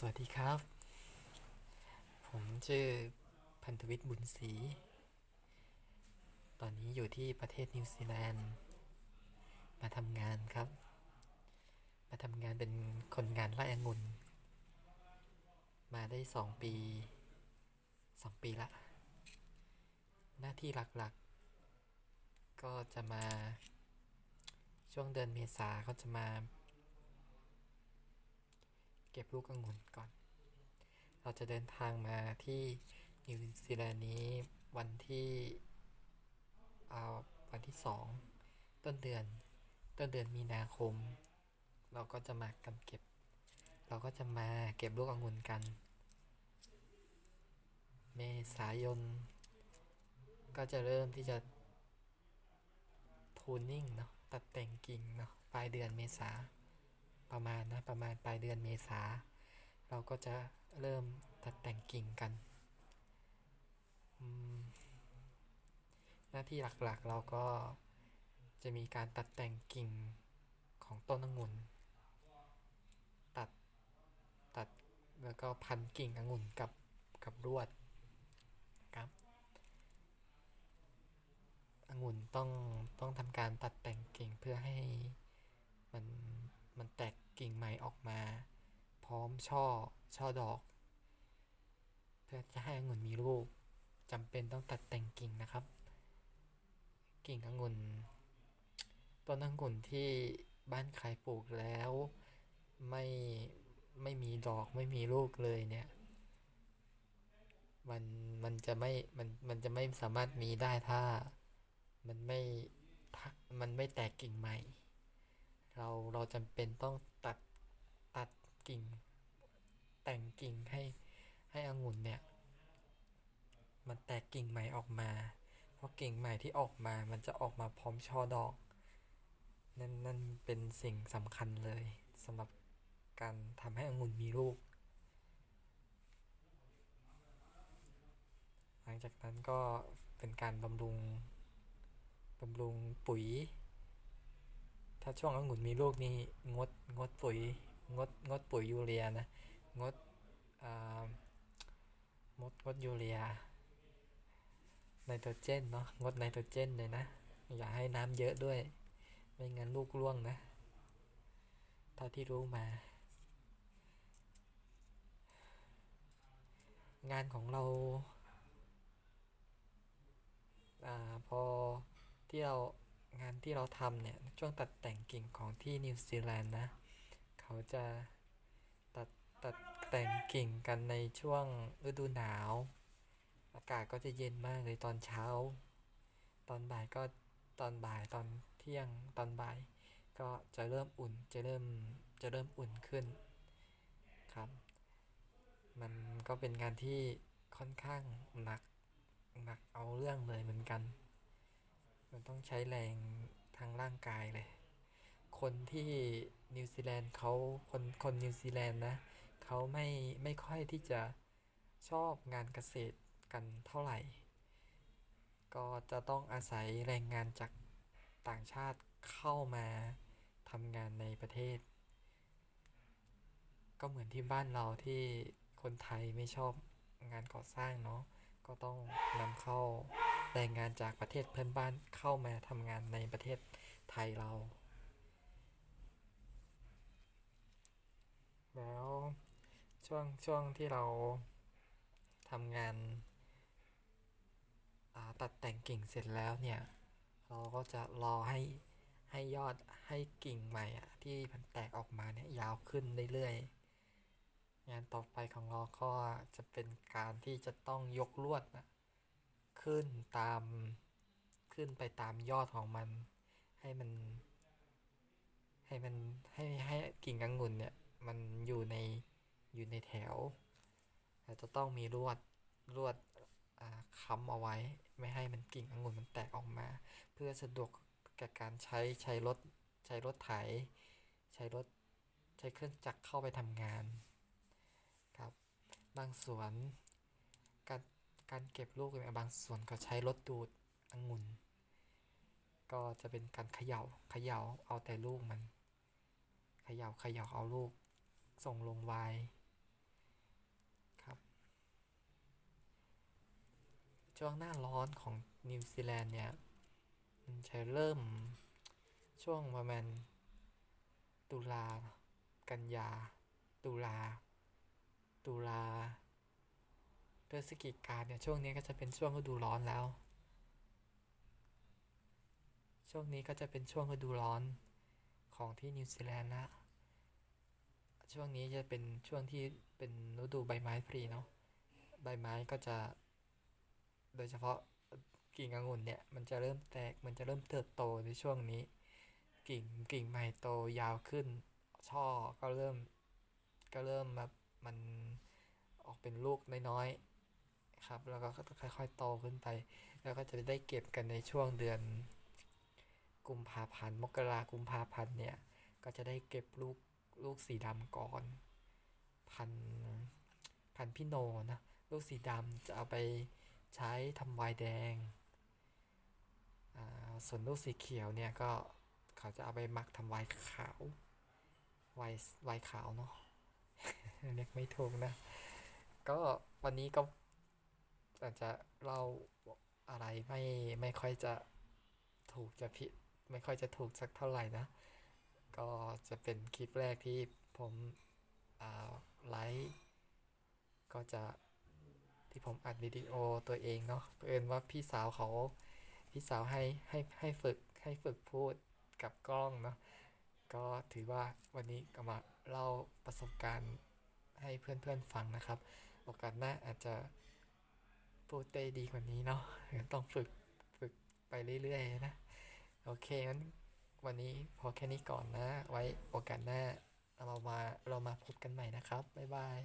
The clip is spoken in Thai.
สวัสดีครับ ผมชื่อพันธวิทย์บุญศรี ตอนนี้อยู่ที่ประเทศนิวซีแลนด์ มาทำงานครับ มาทำงานเป็นคนงานไร่องุ่น มาได้สองปีสองปีละ หน้าที่หลักๆ ก็จะมาช่วงเดือนเมษาก็จะมา เก็บลูกองุ่นก่อน เราจะเดินทางมาที่นิวซีแลนด์นี้วันที่เอาวันที่สองต้นเดือน ต้นเดือนมีนาคม เราก็จะมากันเก็บ เราก็จะมาเก็บลูกองุ่นกัน เมษายน ก็จะเริ่มที่จะทูนนิ่งเนาะตัดแต่งกิ่งเนาะปลายเดือนเมษา ประมาณนะประมาณปลายเดือนเมษา เราก็จะเริ่มตัดแต่งกิ่งกัน หน้าที่หลักๆเราก็จะมีการตัดแต่งกิ่งของต้นองุ่นตัดตัดแล้วก็พันกิ่งองุ่นกับกับลวดครับองุ่นต้องต้องทำการตัดแต่งกิ่งเพื่อให้มัน งใหม่ออกมา พร้อมช่อ ช่อดอก เพื่อจะให้องุ่นมีลูกจำเป็นต้องตัดแต่งกิ่งนะครับ กิ่งองุ่นต้นองุ่นที่บ้านใครปลูกแล้วไม่ไม่มีดอกไม่มีลูกเลยเนี่ยมันมันจะไม่มันมันจะไม่สามารถมีได้ถ้ามันไม่ถ้ามันไม่แตกกิ่งใหม่ เราเราจำเป็นต้องตัดตัดกิ่ง แต่งกิ่งให้ให้องุ่นเนี่ย มันแตกกิ่งใหม่ออกมา เพราะกิ่งใหม่ที่ออกมามันจะออกมาพร้อมช่อดอก นั่นนั่นเป็นสิ่งสำคัญเลยสำหรับการทำให้องุ่นมีลูก หลังจากนั้นก็เป็นการบำรุงบำรุงปุ๋ย ถ้าช่วงองุ่นมีลูกนี่งดงดปุ๋ยงดงดปุ๋ยยูเรียนะงดอ่างดงดยูเรียไนโตรเจนเนาะงดไนโตรเจนเลยนะ อย่าให้น้ำเยอะด้วย ไม่งั้นลูกร่วงนะเท่าที่รู้มา งานของเราอาพอที่เรา งานที่เราทำเนี่ยช่วงตัดแต่งกิ่งของที่นิวซีแลนด์นะ เขาจะตัดตัดแต่งกิ่งกันในช่วงฤดูหนาว อากาศก็จะเย็นมากเลยตอนเช้า ตอนบ่ายก็ตอนบ่ายตอนเที่ยงตอนบ่าย ก็จะเริ่มอุ่นจะเริ่มจะเริ่มอุ่นขึ้นครับ มันก็เป็นงานที่ค่อนข้างหนักหนักเอาเรื่องเลยเหมือนกัน มันต้องใช้แรงทางร่างกายเลย คนที่นิวซีแลนด์เขาคนคนนิวซีแลนด์นะเขาไม่ไม่ค่อยที่จะชอบงานเกษตรกันเท่าไหร่ ก็จะต้องอาศัยแรงงานจากต่างชาติเข้ามาทำงานในประเทศ ก็เหมือนที่บ้านเราที่คนไทยไม่ชอบงานก่อสร้างเนาะก็ต้องนำเข้า แรงงานจากประเทศเพื่อนบ้านเข้ามาทำงานในประเทศไทยเรา แล้วช่วงช่วงที่เราทำงานาตัดแต่งกิ่งเสร็จแล้วเนี่ยเราก็จะรอให้ให้ยอดให้กิ่งใหม่อะที่มันแตกออกมาเนี่ยยาวขึ้นเรื่อยๆงานต่อไปของเราก็จะเป็นการที่จะต้องยกลวดนะ ขึ้นตามขึ้นไปตามยอดของมัน ให้มัน ให้มันให้ให้กิ่งองุ่นเนี่ย มันอยู่ในอยู่ในแถวแจะต้องมีลวดลวดค้ำเอาไว้ ไม่ให้มันกิ่งองุ่นมันแตกออกมา เพื่อสะดวกแก่การใช้ใช้รถใช้รถไถ ใช้รถใช้เครื่องจักรเข้าไปทำงานครับ บางสวนการ การเก็บลูกในบางส่วนก็ใช้รถดูดองุ่น ก็จะเป็นการเขยา่าเขย่าเอาแต่ลูกมัน เขยา่าเขย่าเอาลูก ส่งลงไวครับช่วงหน้าร้อนของนิวซีแลนด์เนี่ย มันจะเริ่มช่วงประมาณตุลา กันยา ตุลา ตุลา พฤศจิกาเนี่ยช่วงนี้ก็จะเป็นช่วงฤดูร้อนแล้ว ช่วงนี้ก็จะเป็นช่วงฤดูร้อนของที่นิวซีแลนด์ละช่วงนี้จะเป็นช่วงที่เป็นฤดูใบไม้ผลิเนาะ ใบไม้ก็จะ โดยเฉพาะกิ่งองุ่นเนี่ยมันจะเริ่มแตก มันจะเริ่มเติบโตในช่วงนี้ กิ่งกิ่งใหม่โตยาวขึ้น ช่อก็เริ่มก็เริ่มแบบมันออกเป็นลูกน้อยๆ ครับ แล้วก็ค่อยๆโตขึ้นไป แล้วก็จะได้เก็บกันในช่วงเดือนกุมภาพันธ์มกรากุมภาพันธ์เนี่ย ก็จะได้เก็บลูกลูกสีดำก่อน พันธ์พันธ์พี่โนนะลูกสีดำจะเอาไปใช้ทำไวน์แดง ส่วนลูกสีเขียวเนี่ยก็เขาจะเอาไปหมักทำไวน์ขาวไวน์ไวน์ขาวเนาะเรียกไม่ถูกนะ ก็วันนี้ก็ อาจจะเล่าอะไรไม่ไม่ค่อยจะถูกจะผิดไม่ค่อยจะถูกสักเท่าไหร่นะ ก็จะเป็นคลิปแรกที่ผมอ่าไลฟ์ก็จะที่ผมอัดวิดีโอตัวเองเนาะเผอิญว่าพี่สาวเขาพี่สาวให้ให้ให้ฝึกให้ฝึกพูดกับกล้องเนาะก็ถือว่าวันนี้ก็มาเล่าประสบการณ์ให้เพื่อนๆฟังนะครับ โอกาสหน้าอาจจะ พูดได้ดีกว่านี้เนาะต้องฝึกฝึกไปเรื่อยๆนะ โอเคงั้นวันนี้พอแค่นี้ก่อนนะ ไว้โอกาสหน้าเรามาเรามาพบกันใหม่นะครับ บ๊ายบาย